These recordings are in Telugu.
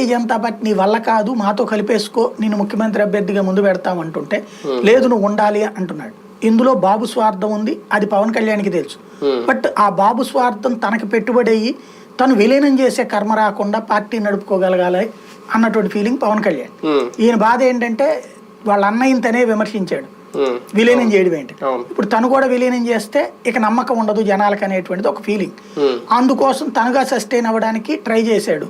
భారతీయ జనతా పార్టీ నీ వల్ల కాదు మాతో కలిపేసుకో నేను ముఖ్యమంత్రి అభ్యర్థిగా ముందు పెడతామంటుంటే లేదు నువ్వు ఉండాలి అంటున్నాడు. ఇందులో బాబు స్వార్థం ఉంది అది పవన్ కళ్యాణ్కి తెలుసు. బట్ ఆ బాబు స్వార్థం తనకి పెట్టుబడి అయ్యి తను విలీనం చేసే కర్మ రాకుండా పార్టీ నడుపుకోగలగాలి అన్నటువంటి ఫీలింగ్ పవన్ కళ్యాణ్. ఉమ్, ఈయన బాధ ఏంటంటే వాళ్ళ అన్నయ్యని తనే విమర్శించాడు. విలీనం చేయడం ఏంటి? ఇప్పుడు తను కూడా విలీనం చేస్తే ఇక నమ్మకం ఉండదు జనాలకు అనేటువంటిది ఒక ఫీలింగ్ ఉమ్, అందుకోసం తనుగా సస్టైన్ అవ్వడానికి ట్రై చేశాడు.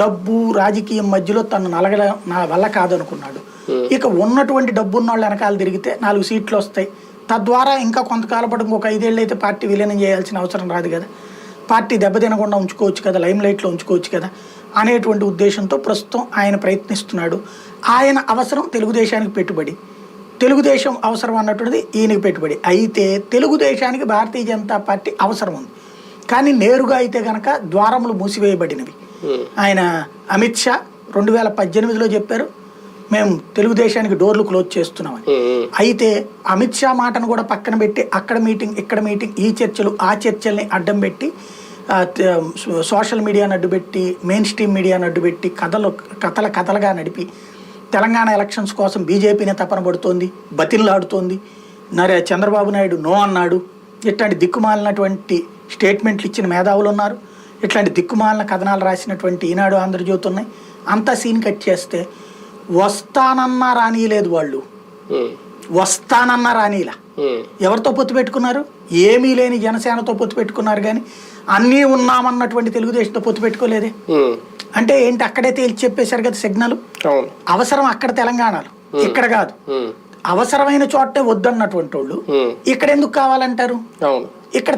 డబ్బు రాజకీయం మధ్యలో తను నలగల నా వల్ల కాదనుకున్నాడు. ఇక ఉన్నటువంటి డబ్బు ఉన్న వాళ్ళు వెనకాల తిరిగితే నాలుగు సీట్లు వస్తాయి. తద్వారా ఇంకా కొంతకాలం పాటు ఇంకొక ఐదేళ్ళు అయితే పార్టీ విలీనం చేయాల్సిన అవసరం రాదు కదా. పార్టీ దెబ్బతినకుండా ఉంచుకోవచ్చు కదా లైమ్ లైట్లో ఉంచుకోవచ్చు కదా అనేటువంటి ఉద్దేశంతో ప్రస్తుతం ఆయన ప్రయత్నిస్తున్నాడు. ఆయన అవసరం తెలుగుదేశానికి పెట్టుబడి. తెలుగుదేశం అవసరం అన్నటువంటిది ఈయనకి పెట్టుబడి. అయితే తెలుగుదేశానికి భారతీయ జనతా పార్టీ అవసరం ఉంది. కానీ నేరుగా అయితే కనుక ద్వారములు మూసివేయబడినవి. ఉమ్, ఆయన అమిత్ షా రెండు వేల పద్దెనిమిదిలో చెప్పారు మేము తెలుగుదేశానికి డోర్లు క్లోజ్ చేస్తున్నామని. ఉమ్, ఉమ్, అయితే అమిత్ షా మాటను కూడా పక్కన పెట్టి అక్కడ మీటింగ్ ఇక్కడ మీటింగ్ ఈ చర్చలు ఆ చర్చల్ని అడ్డం పెట్టి సోషల్ మీడియాను అడ్డుపెట్టి మెయిన్ స్ట్రీమ్ మీడియాను అడ్డుపెట్టి కథలు కథల కథలుగా నడిపి తెలంగాణ ఎలక్షన్స్ కోసం బీజేపీని తపన పడుతోంది బతిన్లాడుతోంది నరే చంద్రబాబు నాయుడు నో అన్నాడు. ఇట్లాంటి దిక్కుమాలినటువంటి స్టేట్మెంట్లు ఇచ్చిన మేధావులు ఉన్నారు. ఇట్లాంటి దిక్కుమాలిన కథనాలు రాసినటువంటి ఈనాడు ఆంధ్రజ్యోతి ఉన్నాయి. అంతా సీన్ కట్ చేస్తే వస్తానన్నా రానియలేదు వాళ్ళు. వస్తానన్నా రానిలా. ఎవరితో పొత్తు పెట్టుకున్నారు? ఏమీ లేని జనసేనతో పొత్తు పెట్టుకున్నారు కానీ అన్నీ ఉన్నామన్నటువంటి తెలుగుదేశంతో పొత్తు పెట్టుకోలేదే. అంటే ఏంటి? అక్కడే తేల్చి చెప్పేశారు కదా సిగ్నల్? అవసరం అక్కడ తెలంగాణలో. ఇక్కడ కాదు. అవసరమైన చోటే వద్దన్నటువంటి వాళ్ళు. ఇక్కడ ఎందుకు కావాలంటారు? ఇక్కడ